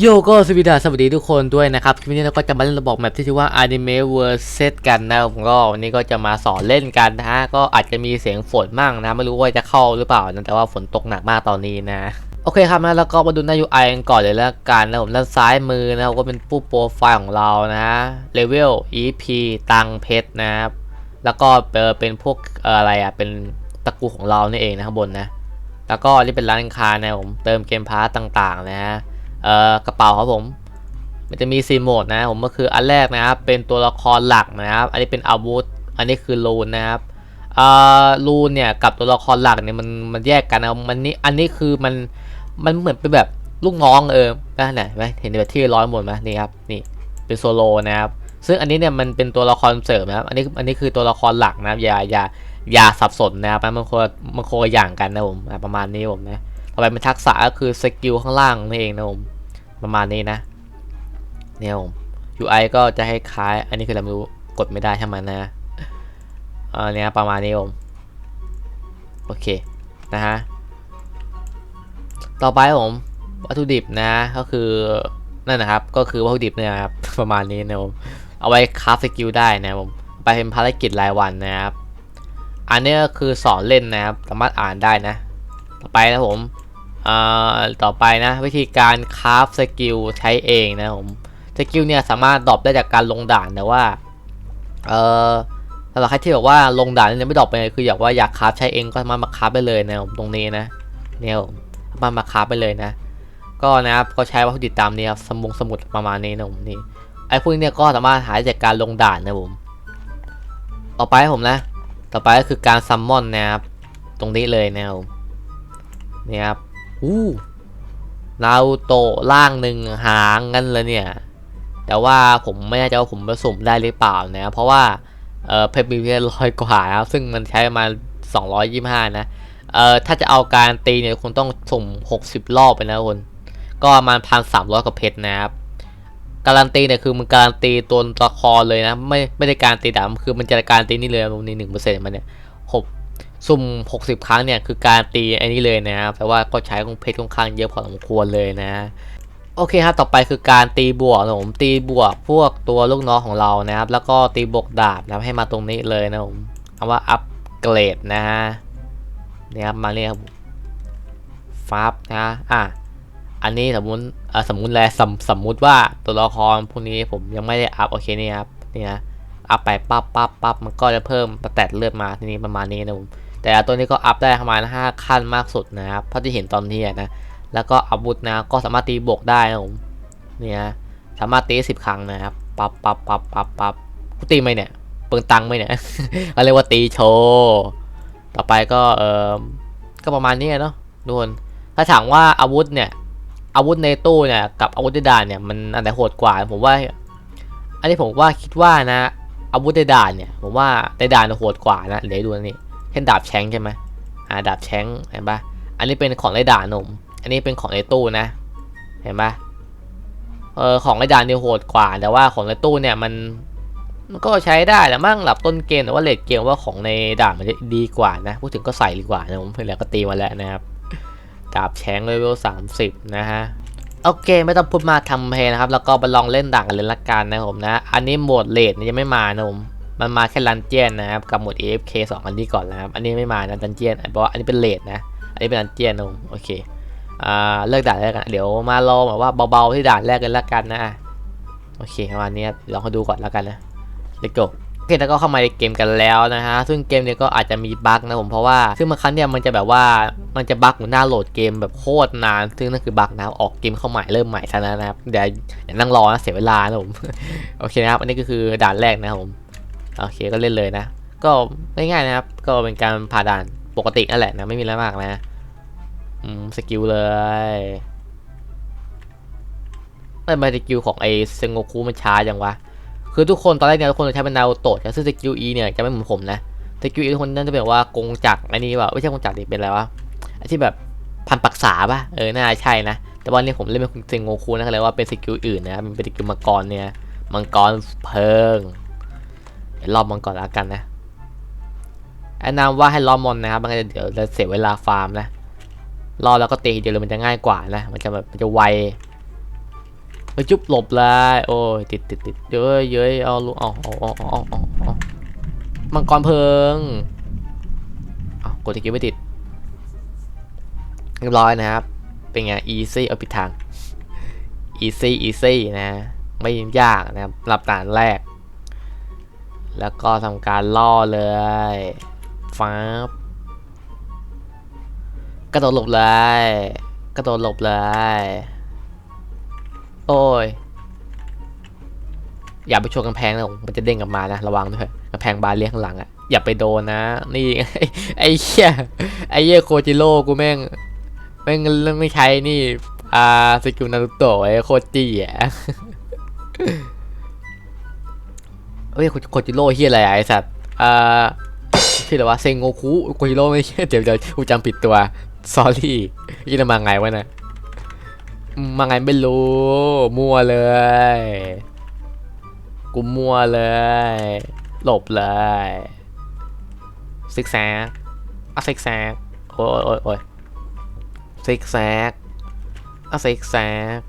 โยโก็สวัสดีสวัสดีทุกคนด้วยนะครับคลิปนี้เราก็จะมาเล่นระบบแมปที่ชื่อว่า Anime World Set กันนะผมก็วันนี้ก็จะมาสอนเล่นกันนะฮะก็อาจจะมีเสียงฝนมั่งนะ ไม่รู้ว่าจะเข้าหรือเปล่านะแต่ว่าฝนตกหนักมากตอนนี้นะ โอเคครับนะแล้วก็มาดูหน้า UI กันก่อนเลยแล้วกันนะผมด้านซ้ายมือนะครับก็เป็นผู้โปรไฟล์ของเรานะเลเวล EP ตังเพชรนะครับแล้วก็เป็นพวกอะไรอะเป็นตระกูลของเรานี่เองนะข้างบนนะแล้วก็นี่เป็นร้านค้านะผมเติมเกมพาร์ตต่างๆนะฮะ เอ่อกระเป๋าครับผมมันจะมีซีโหมดนะผมก็คืออันแรกนะครับเป็นตัวละครหลักนะครับ อันนี้เป็นอาวุธ อันนี้คือรูนนะครับเอ่อรูนเนี่ยกับตัวละครหลักเนี่ยมันมันแยกกันนะมันนี่อันนี้คือมันมันเหมือนเป็นแบบลูกน้องเออนะไหนไหมเห็นแบบที่ร้อยหมดไหมนี่ครับนี่เป็นโซโลนะครับซึ่งอันนี้เนี่ยมันเป็นตัวละครเสริมนะครับ อันนี้อันนี้คือตัวละครหลักนะครับอย่าอย่าอย่าสับสนนะครับมันคนละมันคนอย่างกันนะผมประมาณนี้ผมนะ ต่อไปเป็นทักษะก็คือสกิลข้างล่างนี่เองนะผมประมาณนี้นะเนี่ยผม UI ก็จะให้คล้าย อันนี้คือเราไม่รู้กดไม่ได้ใช่ไหมนะเออเนี่ยประมาณนี้ผมโอเคนะฮะต่อไปผมวัตถุดิบนะก็คือนั่นนะครับก็คือวัตถุดิบเนี่ยครับประมาณนี้นะผมเอาไว้คราฟสกิลได้นะผมไปเป็นภารกิจรายวันนะครับอันนี้ก็คือสอนเล่นนะครับสามารถอ่านได้นะ ต่อไปนะผม ต่อไปนะ วิธีการคราฟสกิลใช้เองนะผมสกิลเนี่ยสามารถดรอปได้จากการลงด่านแต่ว่าเออสำหรับใครที่บอกว่าลงด่านเนี่ยไม่ดรอปไปเลยคืออยากว่าอยากคราฟใช้เองก็สามารถมาคราฟไปเลยนะผมตรงนี้นะเนี่ยผมสามารถมาคราฟไปเลยนะ ก็นะครับก็ใช้วัตถุดิบตามนี้ครับสมุงสมุดประมาณนี้นะผมนี่ไอ้พวกนี้เนี่ยก็สามารถหาได้จากการลงด่านนะผมต่อไปผมนะ ต่อไปก็คือการซัมมอนนะครับตรงนี้เลยนะครับผมนี่ครับ อู้นารูโตะล่างหนึ่งหางกันเลยเนี่ย แต่ว่าผมไม่แน่ใจว่าผมผสมได้หรือเปล่านะ เพราะว่าเออเพชรมีเพียงร้อยกว่าครับซึ่งมันใช้ประมาณ225 นะ เอ่อ ถ้าจะเอาการตีเนี่ยคงต้องสุ่ม 60 รอบไปนะคน ก็ประมาณพันสามร้อยกว่าเพชรนะครับ การันตีเนี่ยคือมันการันตีตัวละครเลยนะ ไม่ไม่ได้การตีดาบคือมันจะการันตีนี่เลยตรงนี้หนึ่งเปอร์เซ็นต์มันเนี่ยหก สุ่ม 60 ครั้งเนี่ยคือการตีไอ้นี้เลยนะครับแปลว่าก็ใช้ของเพชรค่อนข้างเยอะพอสมควรเลยนะ โอเคครับต่อไปคือการตีบวกนะผมตีบวกพวกตัวลูกน้องของเรานะครับ แล้วก็ตีบวกดาบนะครับให้มาตรงนี้เลยนะผมเอาว่าอัปเกรดนะฮะนี่ครับมาเรียกฟับนะอะอันนี้สมมุติสมมุติแลสมสมมุติว่าตัวละครพวกนี้ผมยังไม่ได้อัพโอเคนี่ครับนี่นะอัพไปปั๊บปั๊บปั๊บมันก็จะเพิ่มสแตทเลือดมาทีนี้ประมาณนี้นะผม แต่ตัวนี้ก็อัพได้ประมาณ5ขั้นมากสุดนะครับเท่าที่เห็นตอนนี้นะแล้วก็อาวุธนะก็สามารถตีบวกได้นะผมเนี่ยสามารถตีสิบครั้งนะครับปับปับปับปับปับกูตีไหมเนี่ยเปิงตังไหมเนี่ยเขาเรียกว่าตีโชว์ต่อไปก็เออก็ประมาณนี้เนาะทุกคนถ้าถามว่าอาวุธเนี่ยอาวุธในตู้เนี่ยกับอาวุธในด่านเนี่ยมันอันไหนโหดกว่าผมว่า อันนี้ผมว่าคิดว่านะอาวุธในด่านเนี่ยผมว่าในด่านโหดกว่านะเดี๋ยวดูนี่ เช่นดาบแชงใช่ไหมอ่าดาบแชงเห็นปะอันนี้เป็นของในด่านหนุ่มอันนี้เป็นของในตู้นะ เห็นปะเออของในด่านนี่โหดกว่า แต่ว่าของในตู้เนี่ยมันมันก็ใช้ได้แหละมั่งหลับต้นเกมแต่ว่าเลดเกมว่าของในด่านมันจะดีกว่านะ พูดถึงก็ใส่ดีกว่านะผมเพื่อนแล้วก็ตีมาแล้วนะครับดาบแชงเลเวลสามสิบนะฮะโอเคไม่ต้องพูดมาทำเพลงนะครับ แล้วก็ไปลองเล่นด่านกันเลยละกันนะผมนะ อันนี้โหมดเลดยังไม่มานะผม มันมาแค่ลันเจียนนะครับกับหมด AFK 2 อันนี้ก่อนนะครับ อันนี้ไม่มานะดันเจียนเพราะอันนี้เป็นเลดนะ อันนี้เป็นดันเจียนนะผมโอเคอ่าเลิกด่านแรกกัน เดี๋ยวมาลอแบบว่าเบาๆที่ด่านแรกกันละกันนะโอเคประมาณนี้ลองให้ดูก่อนแล้วกันนะเลโกโอเคแล้วก็เข้ามาในเกมกันแล้วนะฮะ ซึ่งเกมนี้ก็อาจจะมีบั๊กนะผมเพราะว่าซึ่งบางครั้งเนี่ยมันจะแบบว่ามันจะบั๊กหมือนหน้าโหลดเกมแบบโคตรนาน ซึ่งนั่นคือบั๊กนะออกเกมเข้าใหม่เริ่มใหม่ซะนะครับเดี๋ยวอย่านั่งรอนะเสียเวลานะผม โอเคนะครับ อันนี้ก็คือด่านแรกนะผม โอเคก็เล่นเลยนะ ก็ง่ายๆนะครับ ก็เป็นการผ่าด่านปกตินั่นแหละนะไม่มีอะไรมากนะอืมสกิลเลยไม่มาสกิลของไอเซงโงคุมันช้าจังวะคือทุกคนตอนแรกเนี่ยทุกคนจะใช้เป็นนารูโตะซึ่งสกิล E เนี่ยจะไม่เหมือนผมนะสกิล E ทุกคนนั่นจะเป็นว่ากงจักรอันนี้ว่าไม่ใช่กงจักรดิเป็นอะไรวะไอที่แบบพันปักษาปะเออน่าใช่นะแต่ว่านี่ผมเล่นเป็นเซงโงคุนะก็เลยว่าเป็นสกิลอื่นนะเป็นสกิลมังกรเนี่ยมังกรเพลิง เดี๋ยวรอบมันก่อนแล้วกันนะแนะนำว่าให้รอบมอนนะครับมันจะเดี๋ยวจะเสียเวลาฟาร์มนะรอแล้วก็ตีเดียวเลยมันจะง่ายกว่านะ มันจะแบบมันจะไวไปจุ๊บหลบเลยโอ้ยติดติดติดเย้ยเย้ยเอาลูกเอาเอาเอาเอาเอาเอาเอามังกรเพลิงเอากดตะกี้ไม่ติดเรียบร้อยนะครับ เป็นไง easy เอาปิดทาง easy easy นะ ไม่ยากนะครับหรับด่านแรก แล้วก็ทำการล่อเลยฟ้าบกระโดดหลบเลย กระโดดหลบเลย โอ้ย อย่าไปชนกำแพงนะมันจะเด้งกลับมานะ ระวังด้วยกำแพงบานเลี้ยงข้างหลังอะอย่าไปโดนนะ นี่ไอ้เหี้ยไอ้เหี้ยโคจิโร่กูแม่งแม่งไม่ใช้นี่ อ่าสกิลนารูโตะไอ้โคจิอะ เฮ้ยโคจิโร่เฮียอะไรอะไอ้สัตว์อ่าชื่ออะไรวะเซงโงคุโคจิโร่ไม่ใช่เดี๋ยวเดี๋ยวกูจำผิดตัว s อรี่ยี่มาไงวะเนะมมาไงไม่รู้ มั่วเลย กูมั่วเลย หลบเลยซิกแซกอะซิกแซกโอ้ยโอ้ยโอ้ยซิกแซกอะซิกแซก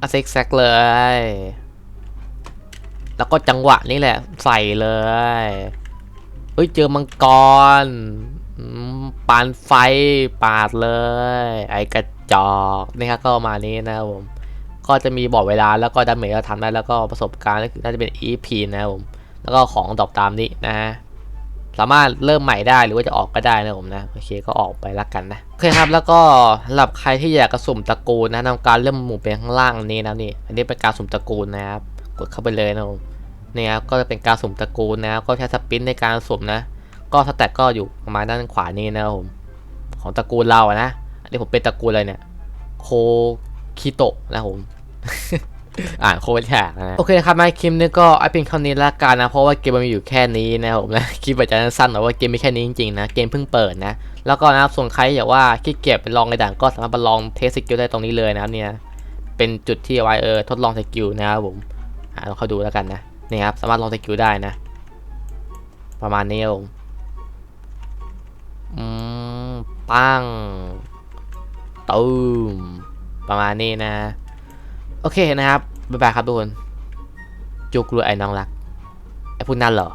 อะซิกแซกเลย แล้วก็จังหวะนี้แหละ ใส่เลยเฮ้ยเจอมังกรปานไฟปาดเลย ไอกระจอกนี่ครับก็ประมาณนี้นะครับผม ก็จะมีบอกเวลาแล้วก็ดาเมจเราทำได้แล้วก็ประสบการณ์น่าจะเป็น EP นะครับผม แล้วก็ของดอปตามนี้นะฮะสามารถเริ่มใหม่ได้หรือว่าจะออกก็ได้นะผมนะโอเคก็ออกไปละกันนะโอเคครับแล้วก็สำหรับใครที่อยากกระสุ่มตระกูลนะทำการเริ่มหมู่ไปข้างล่างนี้นะนี่อันนี้เป็นการสุ่มตระกูลนะครับ กดเข้าไปเลยนะผมเนี่ยครับก็จะเป็นการสุ่มตระกูลนะครับก็ใช้สปินในการสุ่มนะ ก็สแต็กก็อยู่ประมาณด้านขวานี้นะครับผมของตระกูลเราอะนะอันนี้ผมเป็นตระกูลอะไรเนี่ยโคคิโตะนะครับผมอ่านโคตรยากนะโอเคนะครับมาคลิปนี้ก็เอเป็นคำนี้ละกันนะ เพราะว่าเกมมันมีอยู่แค่นี้นะครับผมนะคลิปอาจจะสั้นแต่อยว่าเกมมีแค่นี้จริงๆนะ เกมเพิ่งเปิดนะ แล้วก็นะครับส่วนใครอยากว่าขี้เกียจไปลองในด่านก็สามารถไปลองเทสสกิลได้ตรงนี้เลยนะครับเนี่ยเป็นจุดที่เอาไว้เออทดลองสกิลนะครับผม อ่าลองเข้าดูแล้วกันนะนี่ครับสามารถลองสกิลได้นะ ประมาณนี้ครับผมอืมปังตูมประมาณนี้นะ โอเคนะครับบ๊ายบายครับทุกคนจุกรวยไอ้น้องรักไอ้พูดนั่นเหรอ